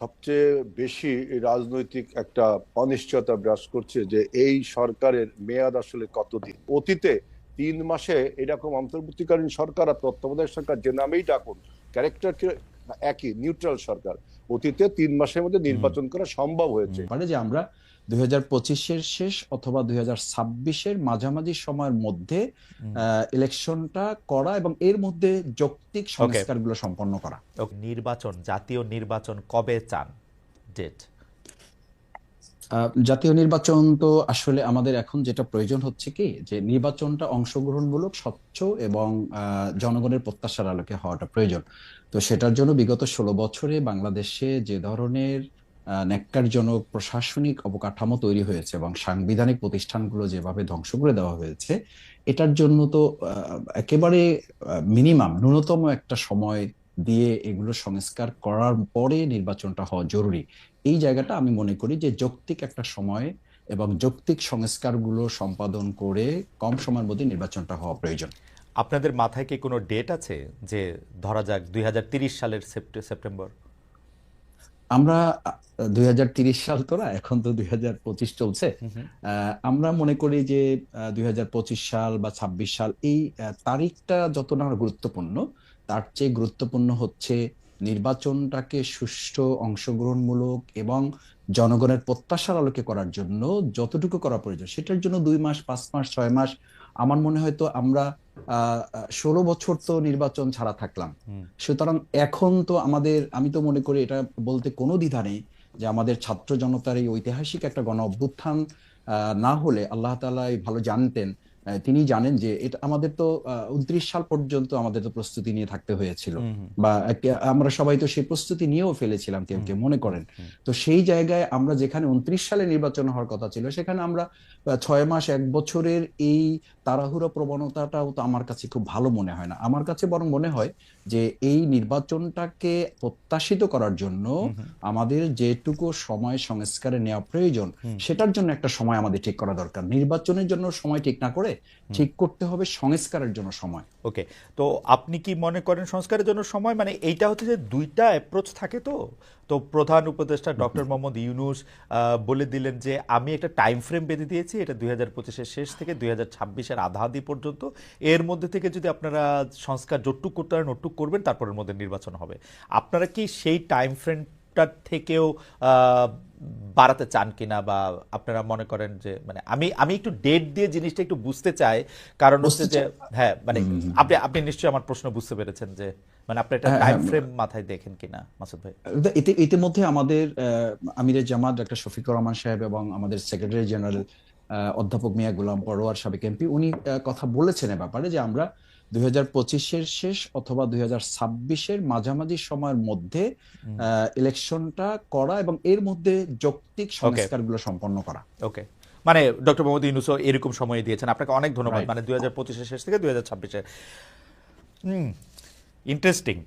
সবচেয়ে বেশি রাজনৈতিক একটা অনিশ্চয়তা বিরাজ করছে যে এই সরকারের মেয়াদ আসলে কতদিন? অতীতে তিন মাসে এরকম অন্তর্বর্তীকালীন সরকার আর তত্ত্বাবধায়ক সরকার যে নামেই ডাকুন ক্যারেক্টার একই নিউট্রাল সরকার অতীতে তিন মাসের মধ্যে নির্বাচন করা সম্ভব হয়েছে। মানে যে আমরা দুই পঁচিশের শেষ অথবা দুই হাজার ছাব্বিশের মাঝামাঝি সময়ের মধ্যে ইলেকশনটা করা এবং এর মধ্যে যৌক্তিক সংস্কারগুলো সম্পন্ন করা। নির্বাচন জাতীয় নির্বাচন কবে চান? ডেট জাতীয় নির্বাচন তো আসলে আমাদের এখন যেটা প্রয়োজন হচ্ছে কি যে নির্বাচনটা অংশগ্রহণমূলক স্বচ্ছ এবং জনগণের প্রত্যাশার আলোকে হওয়াটা প্রয়োজন। তো সেটার জন্য বিগত ষোলো বছরে বাংলাদেশে যে ধরনের ন্যাক্কারজনক প্রশাসনিক অবকাঠামো তৈরি হয়েছে এবং সাংবিধানিক প্রতিষ্ঠানগুলো যেভাবে ধ্বংস করে দেওয়া হয়েছে, এটার জন্য তো একেবারে মিনিমাম ন্যূনতম একটা সময় দিয়ে এগুলো সংস্কার করার পরে নির্বাচনটা হওয়া জরুরি। এই জায়গাটা আমি মনে করি যে যৌক্তিক একটা সময় এবং যৌক্তিক সংস্কারগুলো সম্পাদন করে কম সময়ের মধ্যে নির্বাচনটা হওয়া প্রয়োজন। আপনাদের মাথায় কি কোনো ডেট আছে যে ধরা যাক দুই সালের সেপ্টে- সেপ্টেম্বর? আমরা দুই সাল তো না এখন তো দুই হাজার পঁচিশ চলছে। আমরা মনে করি যে দুই হাজার পঁচিশ সাল বা ২৬ সাল এই তারিখটা যত না গুরুত্বপূর্ণ তার চেয়ে গুরুত্বপূর্ণ হচ্ছে নির্বাচনটাকে সুষ্ঠু অংশগ্রহণমূলক এবং জনগণের প্রত্যাশার আলোকে করার জন্য যতটুকু করা প্রয়োজন সেটার জন্য দুই মাস পাঁচ মাস ছয় মাস আমার মনে হয় তো আমরা ষোলো বছর তো নির্বাচন ছাড়া থাকলাম। সুতরাং এখন তো আমাদের আমি তো মনে করি এটা বলতে কোনো দ্বিধা নেই যে আমাদের ছাত্র জনতার এই ঐতিহাসিক একটা গণ অভ্যুত্থান আহ, না হলে আল্লাহ তালা ভালো জানতেন তিনি জানেন যে এটা আমাদের তো উনত্রিশ সাল পর্যন্ত আমাদের তো প্রস্তুতি নিয়ে থাকতে হয়েছিল। বা আমরা সবাই তো সেই প্রস্তুতি নিয়েও ফেলেছিলাম কেউ কেউ মনে করেন। তো সেই জায়গায় আমরা যেখানে উনত্রিশ সালে নির্বাচন হওয়ার কথা ছিল সেখানে আমরা ছয় মাস এক বছরের এই তাড়াহুড়ো প্রবণতাটাও তো আমার কাছে খুব ভালো মনে হয় না। আমার কাছে বরং মনে হয় যে এই নির্বাচনটাকে প্রত্যাশিত করার জন্য আমাদের যেটুকু সময় সংস্কারে নেওয়া প্রয়োজন সেটার জন্য একটা সময় আমাদের ঠিক করা দরকার। নির্বাচনের জন্য সময় ঠিক না করে ঠিক করতে হবে সংস্কারের জন্য সময়। ওকে তো আপনি কি মনে করেন সংস্কারের জন্য সময়? মানে এইটা হচ্ছে যে দুইটা অ্যাপ্রোচ থাকে তো? তো প্রধান উপদেষ্টা ডক্টর মোহাম্মদ ইউনুস বলে দিলেন যে আমি একটা টাইম ফ্রেম বেঁধে দিয়েছি এটা দুই হাজার পঁচিশের শেষ থেকে দুই হাজার ছাব্বিশের আধাআধি পর্যন্ত। এর মধ্যে থেকে যদি আপনারা সংস্কার জটটুক করতে পারেন ওটুক করবেন তারপরের মধ্যে নির্বাচন হবে। আপনারা কি সেই টাইম ফ্রেমটার থেকেও বাড়াতে চান কিনা বা আপনারা মনে করেন যে মানে আমি আমি একটু ডেট দিয়ে জিনিসটা একটু বুঝতে চাই কারণ হচ্ছে যে হ্যাঁ মানে আপনি আপনি নিশ্চয়ই আমার প্রশ্ন বুঝতে পেরেছেন যে মানে আপনি একটা টাইম। ফ্রেম মাথায় দেখেন কিনা মাসুদ ভাই? ইতি- ইতিমধ্যে আমাদের আমিরের জামাত ডক্টর শফিকুর রহমান সাহেব এবং আমাদের সেক্রেটারি জেনারেল অধ্যাপক মিয়া গোলাম পরোয়ার সাবেক এমপি উনি কথা বলেছেন এ ব্যাপারে যে আমরা দুই হাজার পঁচিশের শেষ অথবা দুই হাজার মাঝামাঝি সময়ের মধ্যে ইলেকশনটা করা এবং এর মধ্যে যৌক্তিক সংস্কারগুলো সম্পন্ন করা। ওকে মানে ডক্টর মোহাম্মদ ইউনুসও এরকম সময় দিয়েছেন। আপনাকে অনেক ধন্যবাদ। মানে দুই হাজার পঁচিশের শেষ থেকে দুই হাজার ছাব্বিশের। ইন্টারেস্টিং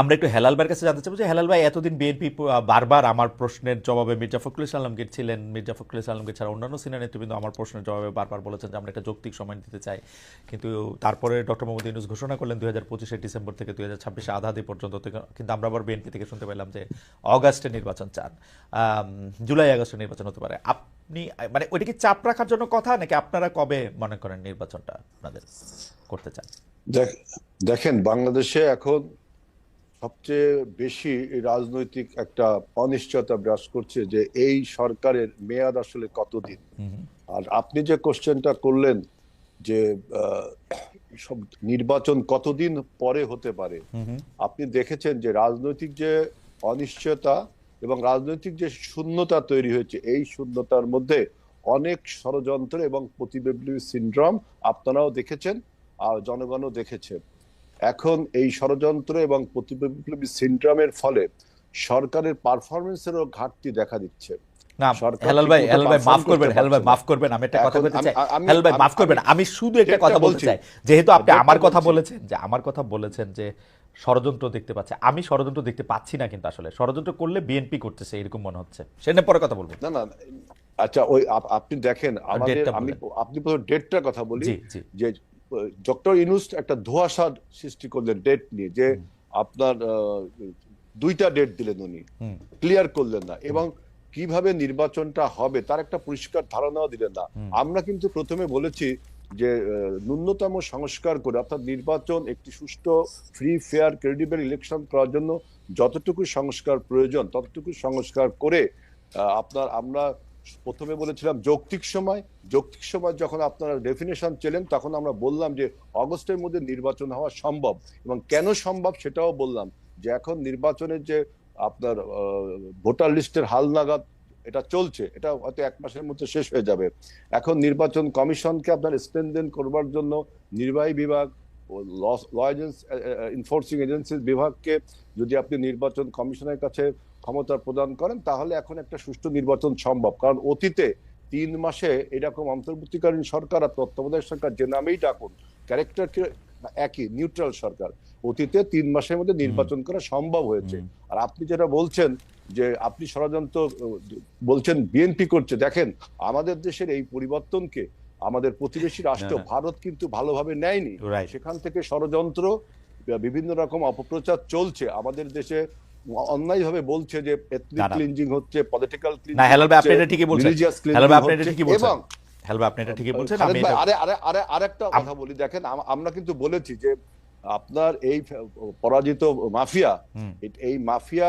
আমরা একটু হেলাল ভাইয়ের কাছে জানতে চাবো যে, হেলাল ভাই, এতদিন বিএনপি বারবার আমার প্রশ্নের জবাবে মির্জা ফখরুল ইসলাম আলমগীর ছিলেন। মির্জা ফখরুল ইসলাম আলমগীর ছাড়া অন্যান্য সিনিয়র নেতৃবৃন্দ আমার প্রশ্নের জবাবে বারবার বলেছেন যে, আমরা একটা যৌক্তিক সময় দিতে চাই। কিন্তু তারপরে ডক্টর মোহাম্মদ ইউনুস ঘোষণা করলেন দুই হাজার পঁচিশে ডিসেম্বর থেকে দুই হাজার ছাব্বিশে আধাদি পর্যন্ত কিন্তু আমরা আবার বিএনপি থেকে শুনতে পেলাম যে, অগাস্টে নির্বাচন চান। জুলাই, আগস্টে নির্বাচন হতে পারে। আপনি মানে ওইটা কি চাপ রাখার জন্য কথা, নাকি আপনারা কবে মনে করেন নির্বাচনটা আপনাদের করতে চান? দেখেন বাংলাদেশে এখন সবচেয়ে বেশি রাজনৈতিক একটা অনিশ্চয়তা বিরাজ করছে যে এই সরকারের মেয়াদ আসলে কতদিন? আর আপনি যে কোশ্চেনটা করলেন যে সব নির্বাচন কতদিন পরে হতে পারে আপনি দেখেছেন যে রাজনৈতিক যে অনিশ্চয়তা এবং রাজনৈতিক যে শূন্যতা তৈরি হয়েছে এই শূন্যতার মধ্যে অনেক ষড়যন্ত্র এবং প্রতিবিপ্লবী সিন্ড্রম আপনারাও দেখেছেন। জনগণও দেখেছে। এখন এই ষড়যন্ত্র এবং প্রতিবিপ্লবী সিনড্রোমের ফলে সরকারের পারফরমেন্সেরও ঘাটতি দেখা দিচ্ছে। আমি শুধু একটা কথা বলতে চাই। যেহেতু আপনি আমার কথা বলেছেন যে আমার কথা বলেছেন যে ষড়যন্ত্র দেখতে পাচ্ছে। আমি ষড়যন্ত্র দেখতে পাচ্ছি না কিন্তু আসলে। ষড়যন্ত্র করলে বিএনপি করতেছে এরকম মনে হচ্ছে। সে নিয়ে পরে কথা বলব। না না আচ্ছা ওই আপনি দেখেন আমাদের আমি আপনি প্রথমে ডেটটার কথা বলি যে ডক্টর ইনুস একটা ধোঁয়াশা সৃষ্টি করলেন ডেট নিয়ে যে আপনার দুইটা ডেট দিলেন উনি। ক্লিয়ার করলেন না। এবং কীভাবে নির্বাচনটা হবে তার একটা পরিষ্কার ধারণাও দিলেন না। আমরা কিন্তু প্রথমে বলেছি যে ন্যূনতম সংস্কার করে অর্থাৎ নির্বাচন একটি সুষ্ঠু ফ্রি ফেয়ার ক্রেডিবল ইলেকশন করার জন্য যতটুকু সংস্কার প্রয়োজন ততটুকু সংস্কার করে আপনার আমরা প্রথমে বলেছিলাম যৌক্তিক সময় যৌক্তিক সময় যখন আপনারা ডেফিনেশন চেলেন তখন আমরা বললাম যে অগস্টের মধ্যে নির্বাচন হওয়া সম্ভব। এবং কেন সম্ভব সেটাও বললাম যে এখন নির্বাচনের যে আপনার ভোটার লিস্টের হালনাগাদ এটা চলছে, এটা হয়তো এক মাসের মধ্যে শেষ হয়ে যাবে। এখন নির্বাচন কমিশনকে আপনার স্ট্রেনদেন করবার জন্য নির্বাহী বিভাগ ল এনফোর্সিং এজেন্সির বিভাগকে যদি আপনি নির্বাচন কমিশনের কাছে ক্ষমতা প্রদান করেন তাহলে এখন একটা সুষ্ঠু নির্বাচন সম্ভব। কারণ অতীতে তিন মাসে এরকম অন্তর্বর্তীকালীন সরকার আর তত্ত্বাবধায়ক সরকার যে নামেই ডাকুন ক্যারেক্টার একই নিউট্রাল সরকার। অতীতে তিন মাসের মধ্যে নির্বাচন করা সম্ভব হয়েছে। আর আপনি যেটা বলছেন যে আপনি ষড়যন্ত্র বলছেন বিএনপি করছে দেখেন আমাদের দেশের এই পরিবর্তনকে আমাদের প্রতিবেশী রাষ্ট্র না, না। ভারত কিন্তু ভালোভাবে নেয়নি। সেখান থেকে ষড়যন্ত্র বিভিন্ন রকম অপপ্রচার চলছে। আমাদের দেশে অন্যায়ভাবে বলছে যে এথনিক। ক্লিনজিং হচ্ছে পলিটিক্যাল না হেলাল ভাই আপনি এটা ঠিকই বলছেন। হেলাল ভাই আপনি এটা ঠিকই বলছেন। এবং হেলাল ভাই আপনি এটা ঠিকই বলছেন। আমি আরে আরে আরে আরেকটা কথা বলি দেখেন আমরা কিন্তু বলেছি যে আপনার এই পরাজিত মাফিয়া এই মাফিয়া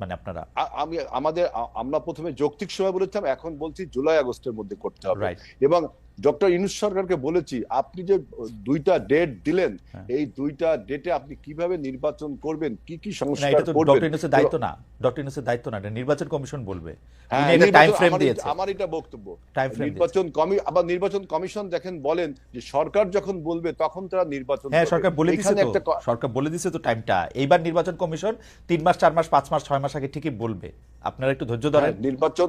মানে আপনারা আমি আমাদের আমরা প্রথমে যৌক্তিক সময় বলেছিলাম এখন বলছি জুলাই আগস্টের মধ্যে করতে হবে. এবং ডক্টর ইনুস সরকারকে বলেছি আপনি যে দুইটা ডেট দিলেন হ্যাঁ। এই দুইটা ডেটে আপনি কীভাবে নির্বাচন করবেন কি কি সংস্কার এটা করবেন? ডক্টর ইউনুসের দায়িত্ব না। ডক্টর ইউনুসের দায়িত্ব না এটা নির্বাচন কমিশন বলবে। হ্যাঁ, একটা টাইম ফ্রেম দিয়েছে। আমার এটা বক্তব্য। নির্বাচন কমি আবার নির্বাচন কমিশন দেখেন বলেন যে সরকার যখন বলবে তখন তারা নির্বাচন হ্যাঁ সরকার বলে এখানে তো। সরকার বলে দিছে তো টাইমটা এইবার নির্বাচন কমিশন তিন মাস চার মাস পাঁচ মাস ছয় মাস আগে ঠিকই বলবে। আপনারা একটু ধৈর্য ধরেন। হ্যাঁ, নির্বাচন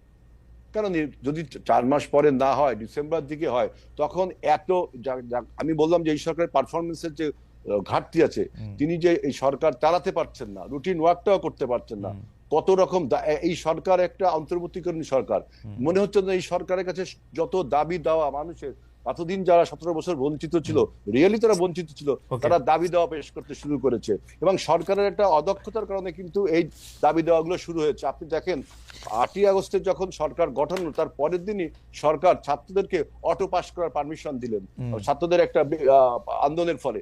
নি- যদি চার মাস পরে না হয় ডিসেম্বর দিকে হয় তখন এত আমি বললাম যে এই সরকারের পারফরমেন্সের যে ঘাটতি আছে তিনি যে এই সরকার চালাতে পারছেন না রুটিন ওয়ার্কটাও করতে পারছেন না কত রকম এই সরকার একটা অন্তর্বর্তীকালীন সরকার। মনে হচ্ছে না এই সরকারের কাছে যত দাবি দেওয়া মানুষের এতদিন যারা সতেরো বছর বঞ্চিত ছিল রিয়েলি তারা বঞ্চিত ছিল তারা দাবি দেওয়া পেশ করতে শুরু করেছে। এবং সরকারের একটা অদক্ষতার কারণে কিন্তু এই দাবি দেওয়াগুলো শুরু হয়েছে। আপনি দেখেন আটই আগস্টে যখন সরকার গঠন তার পরের দিনই সরকার ছাত্রদেরকে অটো পাস করার পারমিশন দিলেন। ছাত্রদের একটা আন্দোলনের ফলে।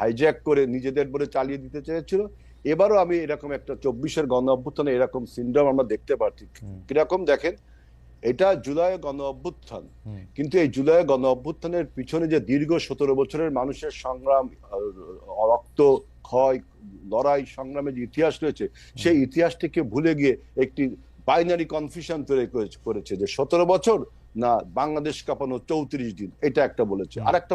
হাইজ্যাক করে নিজেদের বলে চালিয়ে দিতে চেয়েছিল। এবারও আমি এরকম একটা চব্বিশের গণ অভ্যুত্থানে এরকম সিনড্রম আমরা দেখতে পাচ্ছি। কীরকম দেখেন এটা জুলাই গণ অভ্যুত্থান। কিন্তু এই জুলাই গণ অভ্যুত্থানের পিছনে যে দীর্ঘ সতেরো বছরের মানুষের সংগ্রাম রক্ত ক্ষয় লড়াই সংগ্রামের যে ইতিহাস রয়েছে সেই ইতিহাসটিকে ভুলে গিয়ে একটি বাইনারি কনফিউশন তৈরি করেছে- করেছে যে সতেরো বছর না বাংলাদেশ কাঁপানো চৌত্রিশ দিন এটা একটা বলেছে। আর একটা